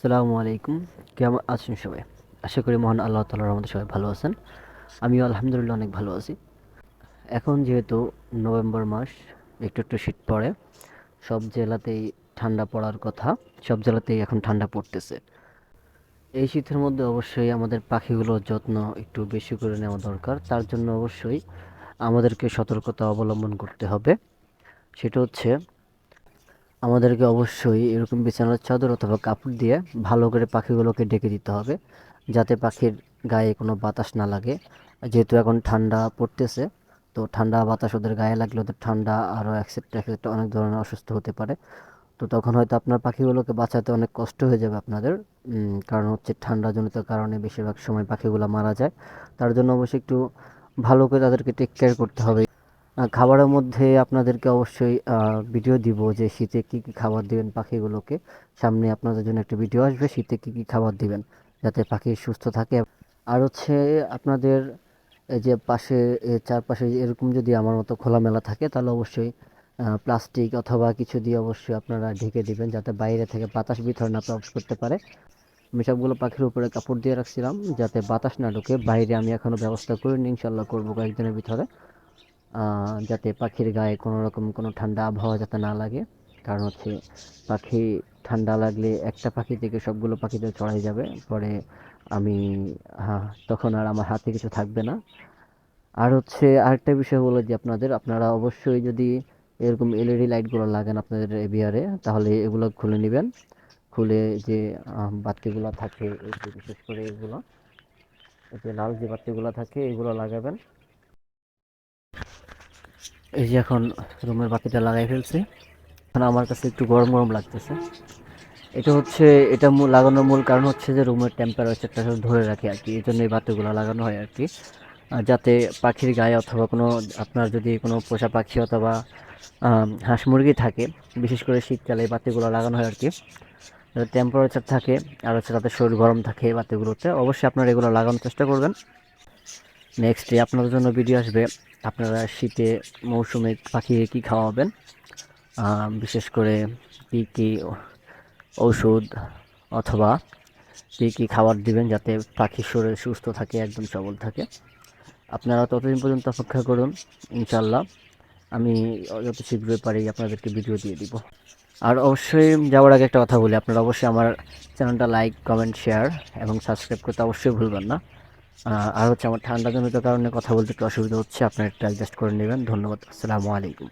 আসসালামু আলাইকুম। কেমন আছেন সবাই? আশা করি মহান আল্লাহ তালার আমাদের সবাই ভালো আছেন। আমিও আলহামদুলিল্লাহ অনেক ভালো আছি। এখন যেহেতু নভেম্বর মাস, একটু একটু শীত পড়ে, সব জেলাতেই ঠান্ডা পড়ার কথা, সব জেলাতেই এখন ঠান্ডা পড়তেছে। এই শীতের মধ্যে অবশ্যই আমাদের পাখিগুলোর যত্ন একটু বেশি করে নেওয়া দরকার। তার জন্য অবশ্যই আমাদেরকে সতর্কতা অবলম্বন করতে হবে। সেটা হচ্ছে আমাদেরকে অবশ্যই এরকম বিছানার চাদর অথবা কাপড় দিয়ে ভালো করে পাখিগুলোকে ডেকে দিতে হবে, যাতে পাখির গায়ে কোনো বাতাস না লাগে। যেহেতু এখন ঠান্ডা পড়তেছে, তো ঠান্ডা বাতাস ওদের গায়ে লাগলে ওদের ঠান্ডা আরও একসেপ্ট একসেপ্ট অনেক ধরনের অসুস্থ হতে পারে। তো তখন হয়তো আপনার পাখিগুলোকে বাঁচাতে অনেক কষ্ট হয়ে যাবে আপনাদের কারণ হচ্ছে ঠান্ডাজনিত কারণে বেশিরভাগ সময় পাখিগুলো মারা যায়। তার জন্য অবশ্যই একটু ভালো করে তাদেরকে টেক কেয়ার করতে হবে। খাবারের মধ্যে আপনাদেরকে অবশ্যই ভিডিও দিব যে শীতে কি কি খাবার দিবেন পাখিগুলোকে। সামনে আপনাদের জন্য একটা ভিডিও আসবে, শীতে কি কি খাবার দিবেন, যাতে পাখি সুস্থ থাকে। আর হচ্ছে আপনাদের এই যে পাশে চারপাশে এরকম যদি আমার মতো খোলামেলা থাকে, তাহলে অবশ্যই প্লাস্টিক অথবা কিছু দিয়ে অবশ্যই আপনারা ঢেকে দিবেন, যাতে বাইরে থেকে বাতাস বিতরণ না প্রবেশ করতে পারে। আমি সবগুলো পাখির উপরে কাপড় দিয়ে রাখছিলাম, যাতে বাতাস না ঢোকে। বাইরে আমি এখনও ব্যবস্থা করিনি ইনশাল্লাহ করব কয়েকদিনের ভিতরে। যাতে পাখির গায়ে কোনো রকম কোনো ঠান্ডা আবহাওয়া যাতে না লাগে। কারণ হচ্ছে পাখি ঠান্ডা লাগলে একটা পাখি থেকে সবগুলো পাখিতে চড়াই যাবে। পরে আমি হ্যাঁ তখন আর আমার হাতে কিছু থাকবে না। আর হচ্ছে আরেকটা বিষয় বলে যে আপনাদের, আপনারা অবশ্যই যদি এরকম এলইডি লাইটগুলো লাগান আপনাদের এভিয়ারে তাহলে এগুলো খুলে নেবেন। খুলে যে বাতিগুলো থাকে বিশেষ করে এগুলো যে লাল যে বাতিগুলো থাকে, এগুলো লাগাবেন। এই যে এখন রুমের বাতিটা লাগাই ফেলছি। এখন আমার কাছে একটু গরম গরম লাগতেছে। এটা হচ্ছে, এটা লাগানোর মূল কারণ হচ্ছে যে রুমের টেম্পারেচারটা ধরে রাখে আর কি এই জন্য এই বাতিগুলো লাগানো হয় আর কি যাতে পাখির গায়ে অথবা কোনো, আপনার যদি কোনো পোষা পাখি অথবা হাঁস মুরগি থাকে, বিশেষ করে শীতকালে এই বাতিগুলো লাগানো হয় আর কি টেম্পারেচার থাকে, আর হচ্ছে তাদের শরীর গরম থাকে বাতিগুলোতে, অবশ্যই আপনারা এগুলো লাগানোর চেষ্টা করবেন। নেক্সট ডে আপনাদের জন্য ভিডিও আসবে। আপনারা শীতে মৌসুমে পাখি কী খাওয়াবেন? বিশেষ করে কী কী ওষুধ অথবা কী কী খাবার দিবেন যাতে পাখির শরীর সুস্থ থাকে, একদম সবল থাকে? আপনারা ততদিন পর্যন্ত অপেক্ষা করুন ইনশাল্লাহ আমি যত শীঘ্রই পারি আপনাদেরকে ভিডিও দিয়ে দিব। আর অবশ্যই যাওয়ার আগে একটা কথা বলি। আপনারা অবশ্যই আমার চ্যানেলটা লাইক কমেন্ট শেয়ার এবং সাবস্ক্রাইব করতে অবশ্যই ভুলবেন না। আর হচ্ছে আমার ঠান্ডাজনিত কারণে কথা বলতে একটু অসুবিধা হচ্ছে, আপনারা একটু অ্যাডজাস্ট করে নেবেন। ধন্যবাদ, আসসালামু আলাইকুম।